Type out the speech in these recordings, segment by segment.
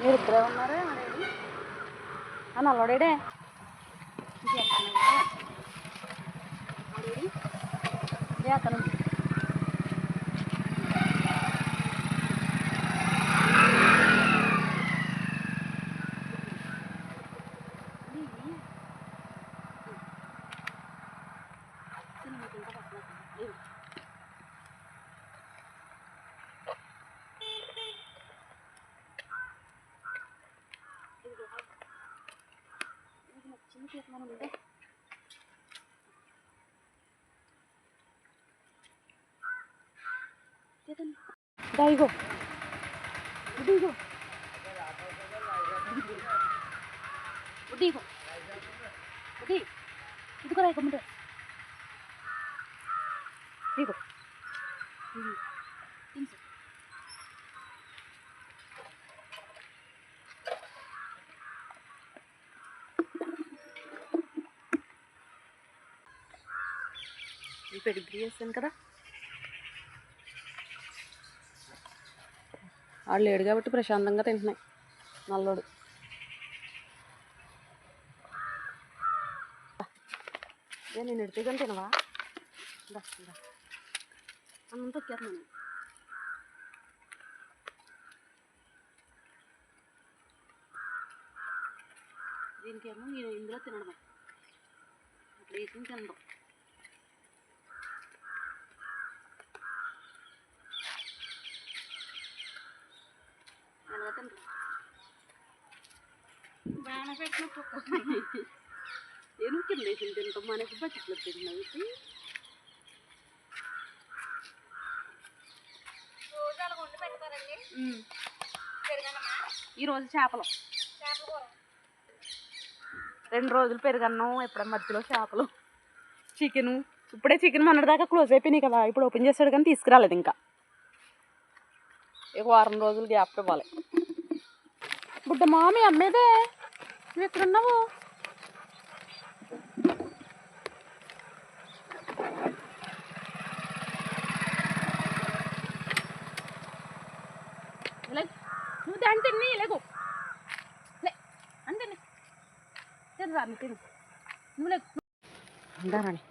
మీరు ఇద్దరే ఉన్నారా Hãy subscribe cho kênh Ghiền Mì Gõ Để đây rồi đi rồi đi rồi đi đi cái này có được ఈ pedigree చేస్తాను కదా. వాడు లేడు కాబట్టి ప్రశాంతంగా తింటున్నాయి. నల్లోడు. నేను ఎడితే తినవా? దా, దా. దీనికేమో ఇందులో తినడం అప్పుడు వేసి తినడం ఎలా తినడం బాగా కుక్క ఏను కింద వేసి తింటాం మనకి ఈరోజు చేపలు. రెండు రోజులు పెరుగన్నం ఎప్పుడ మధ్యలో చేపలు. చికెను. ఇప్పుడే చికెన్ మొన్నటిదాకా క్లోజ్ అయిపోయినాయి కదా ఇప్పుడు ఓపెన్ చేస్తాడు కానీ తీసుకురాలేదు ఇంకా. ఇక వారం రోజులు గ్యాప్ ఇవ్వాలి. బుడ్డ మామి అమ్మేదే. నువ్వు ఎక్కడున్నావు లే, నువ్వు దాన్ని తిని లేకు. అంతే తిను రాని తిను. నువ్వు లేకు. అందారాని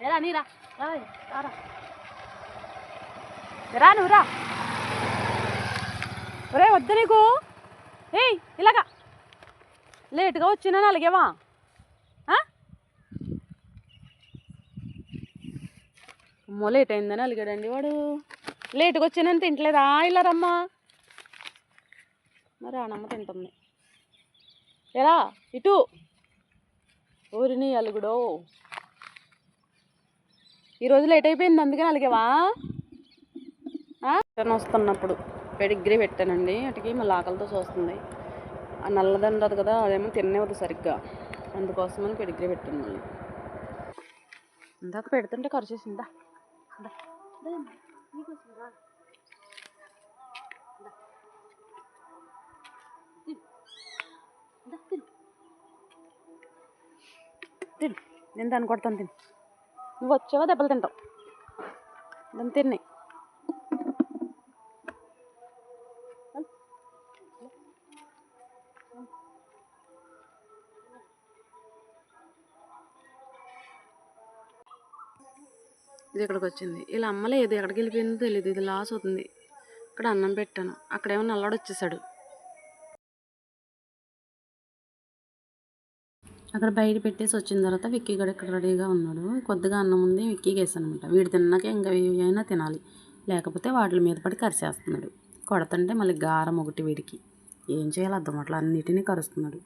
ఏరా నీరా రా. రారా. రా నువ్వు రా. ఒరే వద్దు నీకు. ఏయ్ ఇలాగా. లేటుగా వచ్చినా అలిగేవా అమ్మో లేట్ అయిందని అలిగాడండి వాడు. లేటుగా వచ్చినని తింటలేదా? ఇలా రమ్మా. మరి ఆనమ్మ తింటుంది. ఎలా ఇటు. ఊరిని అలుగుడో. ఈరోజు లేట్ అయిపోయింది అందుకని అలిగేవా రిటర్న్ వస్తున్నప్పుడు పెడిగ్రీ పెట్టానండి. అటుకి మళ్ళీ ఆకలితో చూస్తుంది ఆ నల్లదండదు కదా అదేమో తినేవద్దు సరిగ్గా. అందుకోసమని పెడిగ్రీ పెట్టాను మళ్ళీ. ఇందాక పెడుతుంటే ఖర్చు చేసిందా తిను. నేను దాన్ని కొడతాను తిను. నువ్వు వచ్చావా దెబ్బలు తింటావు? దాన్ని తిన్నాయి. ఇది ఇక్కడికి వచ్చింది ఇలా అమ్మలేదు ఎక్కడికి వెళ్ళిపోయిందో తెలియదు ఇది లాస్ అవుతుంది. ఇక్కడ అన్నం పెట్టాను. అక్కడేమో నల్లాడు వచ్చేసాడు. అక్కడ బయట పెట్టేసి వచ్చిన తర్వాత విక్కీ గడ ఇక్కడ రెడీగా ఉన్నాడు. కొద్దిగా అన్నం ఉంది విక్కీకి వేసాను అనమాట వీడు తిన్నాక ఇంకా ఏవి అయినా తినాలి. లేకపోతే వాటి మీద పడి కరిసేస్తున్నాడు కొడతంటే మళ్ళీ గారం ఒకటి వీడికి. ఏం చేయాలి అర్థం అట్లా అన్నిటినీ కరుస్తున్నాడు.